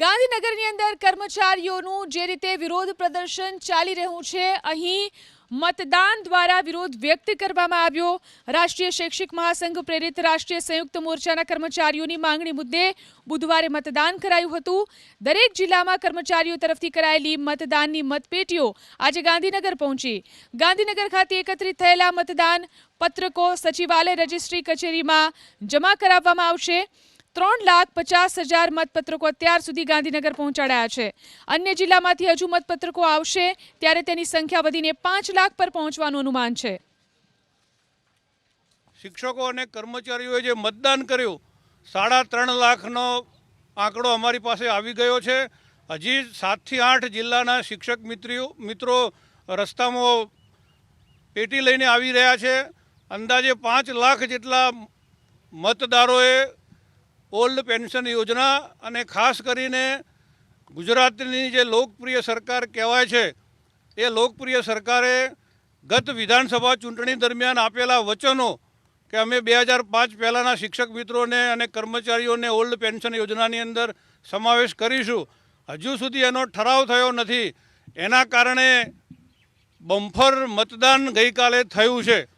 ગાંધીનગરની અંદર કર્મચારીઓનું જે રીતે વિરોધ પ્રદર્શન ચાલી રહ્યું છે, અહીં મતદાન દ્વારા વિરોધ વ્યક્ત કરવામાં આવ્યો. રાષ્ટ્રીય શૈક્ષિક મહાસંઘ પ્રેરિત રાષ્ટ્રીય સંયુક્ત મોરચાના કર્મચારીઓની માંગણી મુદ્દે બુધવારે મતદાન કરાયું હતું. દરેક જિલ્લામાં કર્મચારીઓ તરફથી કરાયેલી મતદાનની મતપેટીઓ આજે ગાંધીનગર પહોંચી. ગાંધીનગર ખાતે એકત્રિત થયેલા મતદાન પત્રકો સચિવાલય રજિસ્ટ્રી કચેરીમાં જમા કરાવવામાં આવશે. ત્રણ લાખ પચાસ હજાર મતપત્રકો અત્યાર સુધી ગાંધીનગર પહોંચાડાયા છે. અન્ય જિલ્લામાંથી હજુ મતપત્રકો આવશે, ત્યારે તેની સંખ્યા વધીને પાંચ લાખ પર પહોંચવાનું અનુમાન છે. શિક્ષકો અને કર્મચારીઓએ જે મતદાન કર્યું, સાડા ત્રણ લાખનો આંકડો અમારી પાસે આવી ગયો છે. હજી સાતથી આઠ જિલ્લાના શિક્ષક મિત્રીઓ, મિત્રો રસ્તામાં પેટી લઈને આવી રહ્યા છે. અંદાજે પાંચ લાખ જેટલા મતદારોએ ઓલ્ડ પેન્શન યોજના અને ખાસ કરીને ગુજરાતની જે લોકપ્રિય સરકાર કહેવાય છે, એ લોકપ્રિય સરકારે ગત વિધાનસભા ચૂંટણી દરમિયાન આપેલા વચનો કે અમે બે હજાર પાંચ પહેલાંના શિક્ષક મિત્રોને અને કર્મચારીઓને ઓલ્ડ પેન્શન યોજનાની અંદર સમાવેશ કરીશું. હજુ સુધી એનો ઠરાવ થયો નથી. એના કારણે બમ્ફર મતદાન ગઈકાલે થયું છે.